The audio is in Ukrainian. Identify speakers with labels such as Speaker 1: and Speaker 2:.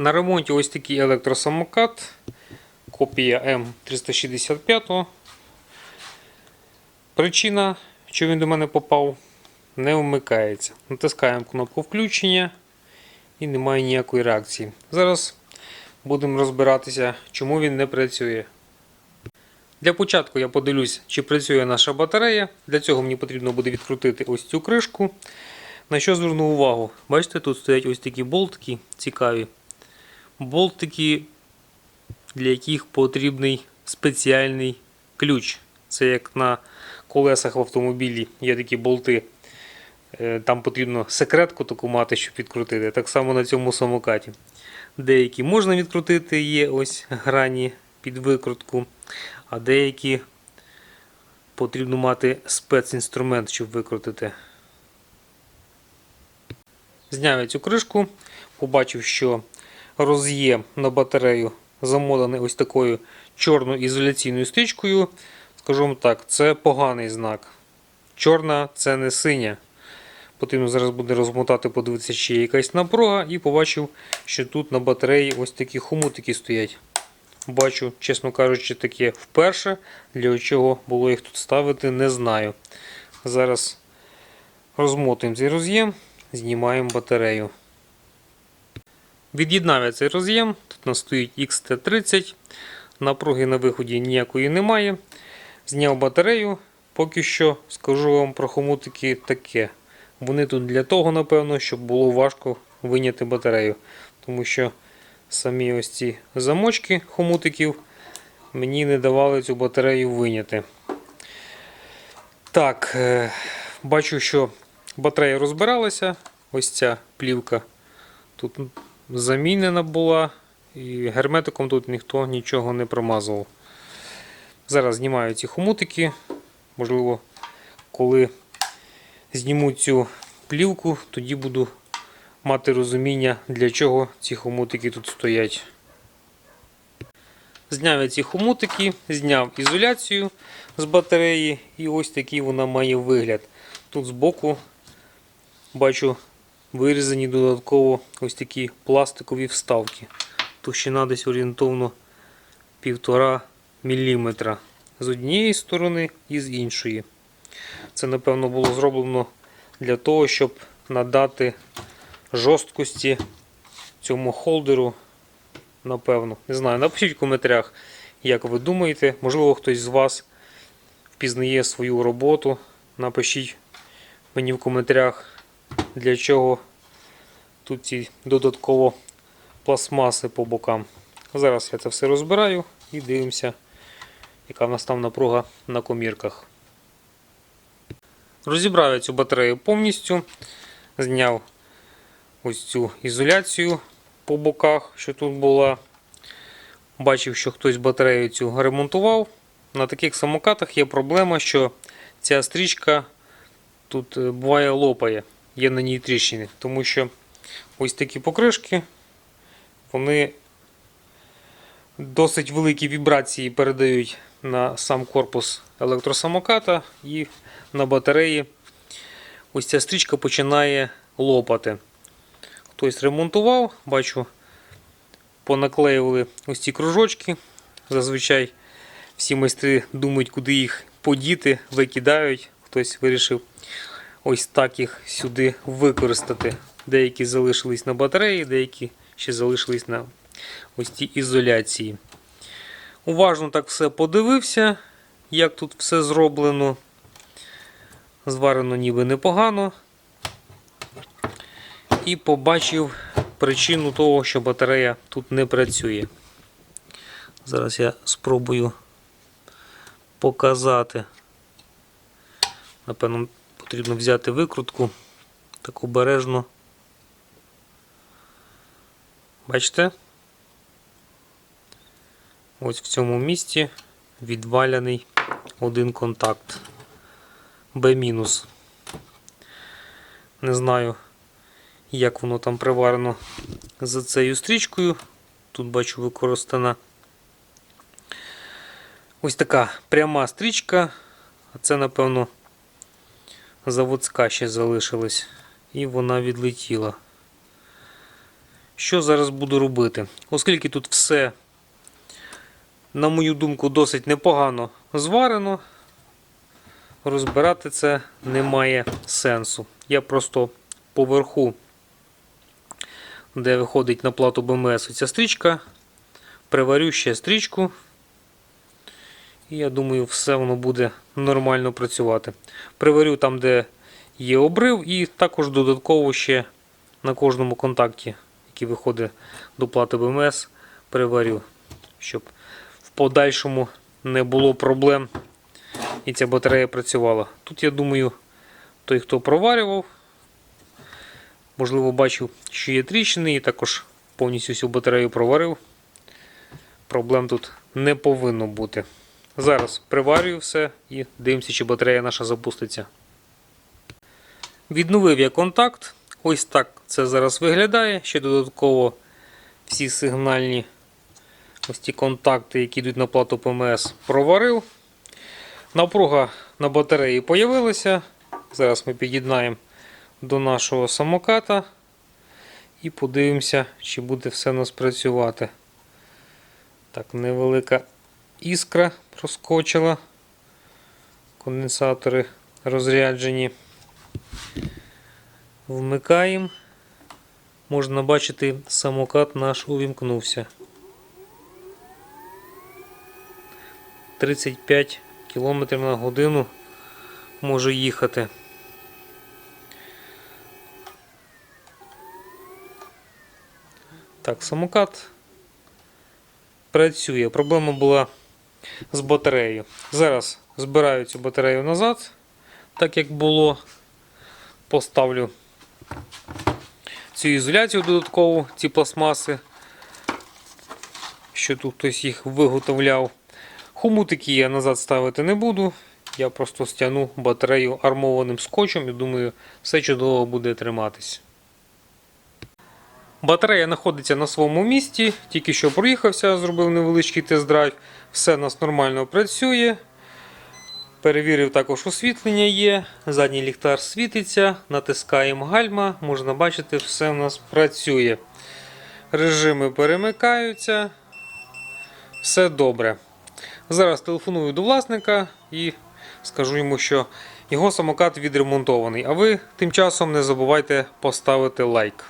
Speaker 1: На ремонті ось такий електросамокат. Копія М365. Причина, що він до мене попав, не вмикається. Натискаємо кнопку включення і немає ніякої реакції. Зараз будемо розбиратися, чому він не працює. Для початку я подивлюсь, чи працює наша батарея. Для цього мені потрібно буде відкрутити ось цю кришку. На що зверну увагу? Бачите, тут стоять ось такі болтики цікаві. Болтики, для яких потрібний спеціальний ключ. Це як на колесах в автомобілі є такі болти. Е, Там потрібно секретку таку мати, щоб відкрутити. Так само на цьому самокаті. Деякі можна відкрутити, є ось грані під викрутку, а деякі потрібно мати спецінструмент, щоб викрутити. Зняв я цю кришку, побачив, що роз'єм на батарею замотаний ось такою чорною ізоляційною стрічкою. Скажу вам так, це поганий знак. Чорна це не синя. Потрібно зараз буде розмотати, подивитися, чи є якась напруга, і побачив, що тут на батареї ось такі хомутики стоять. Бачу, чесно кажучи, таке вперше. Для чого було їх тут ставити, не знаю. Зараз розмотуємо цей роз'єм, знімаємо батарею. Від'єднав я цей роз'єм. Тут у нас стоїть XT30. Напруги на виході ніякої немає. Зняв батарею. Поки що скажу вам про хомутики таке. Вони тут для того, напевно, щоб було важко виняти батарею. Тому що самі ось ці замочки хомутиків мені не давали цю батарею виняти. Так, е, бачу, що батарея розбиралася. Ось ця плівка тут замінена була. І герметиком тут ніхто нічого не промазував. Зараз знімаю ці хомутики. Можливо, коли зніму цю плівку, тоді буду мати розуміння, для чого ці хомутики тут стоять. Зняв я ці хомутики, зняв ізоляцію з батареї, і ось такий вона має вигляд. Тут збоку бачу вирізані додатково ось такі пластикові вставки. Товщина десь орієнтовно 1,5 мм з однієї сторони і з іншої. Це, напевно, було зроблено для того, щоб надати жорсткості цьому холдеру. Напевно, не знаю. Напишіть в коментарях, як ви думаєте. Можливо, хтось з вас впізнає свою роботу. Напишіть мені в коментарях, для чого тут ці додатково пластмаси по бокам. Зараз я це все розбираю і дивимося, яка в нас там напруга на комірках. Розібрав я цю батарею повністю, зняв ось цю ізоляцію по боках, що тут була. Бачив, що хтось батарею цю ремонтував. На таких самокатах є проблема, що ця стрічка тут е, буває лопає, є на ній тріщини, тому що ось такі покришки, вони досить великі вібрації передають на сам корпус електросамоката і на батареї ось ця стрічка починає лопати. Хтось ремонтував, бачу, понаклеювали ось ці кружочки. Зазвичай всі майстри думають, куди їх подіти, викидають. Хтось вирішив ось так їх сюди використати. Деякі залишились на батареї, деякі ще залишились на ось цій ізоляції. Уважно так все подивився, як тут все зроблено. Зварено ніби непогано. І побачив причину того, що батарея тут не працює. Зараз я спробую показати. Напевно, потрібно взяти викрутку так обережно. Бачите? Ось в цьому місці відваляний один контакт. Б-. Не знаю, як воно там приварено за цією стрічкою. Тут бачу використана ось така пряма стрічка, а це, напевно, заводська ще залишилась. І вона відлетіла. Що зараз буду робити? Оскільки тут все, на мою думку, досить непогано зварено, розбирати це немає сенсу. Я просто поверху, де виходить на плату БМС ця стрічка, приварю ще стрічку. І я думаю, все воно буде нормально працювати. Приварю там, де є обрив, і також додатково ще на кожному контакті, який виходить до плати БМС, приварю, щоб в подальшому не було проблем і ця батарея працювала. Тут, я думаю, той, хто проварював, можливо, бачив, що є тріщини, і також повністю всю батарею проварив. Проблем тут не повинно бути. Зараз приварюю все і дивимося, чи батарея наша запуститься. Відновив я контакт. Ось так це зараз виглядає. Ще додатково всі сигнальні ось ті контакти, які йдуть на плату ПМС, проварив. Напруга на батареї з'явилася. Зараз ми під'єднаємо до нашого самоката і подивимося, чи буде все у нас працювати. Так, невелика іскра проскочила. Конденсатори розряджені. Вмикаємо. Можна бачити, самокат наш увімкнувся. 35 км на годину може їхати. Так, самокат працює. Проблема була з батареєю. Зараз збираю цю батарею назад, так як було. Поставлю цю ізоляцію додаткову, ці пластмаси, що тут хтось їх виготовляв. Хомутики я назад ставити не буду. Я просто стягну батарею армованим скотчем і думаю, все чудово буде триматись. Батарея знаходиться на своєму місці, тільки що проїхався, зробив невеличкий тест-драйв. Все у нас нормально працює. Перевірив також освітлення є, задній ліхтар світиться, натискаємо гальма, можна бачити, все у нас працює. Режими перемикаються. Все добре. Зараз телефоную до власника і скажу йому, що його самокат відремонтований. А ви тим часом не забувайте поставити лайк.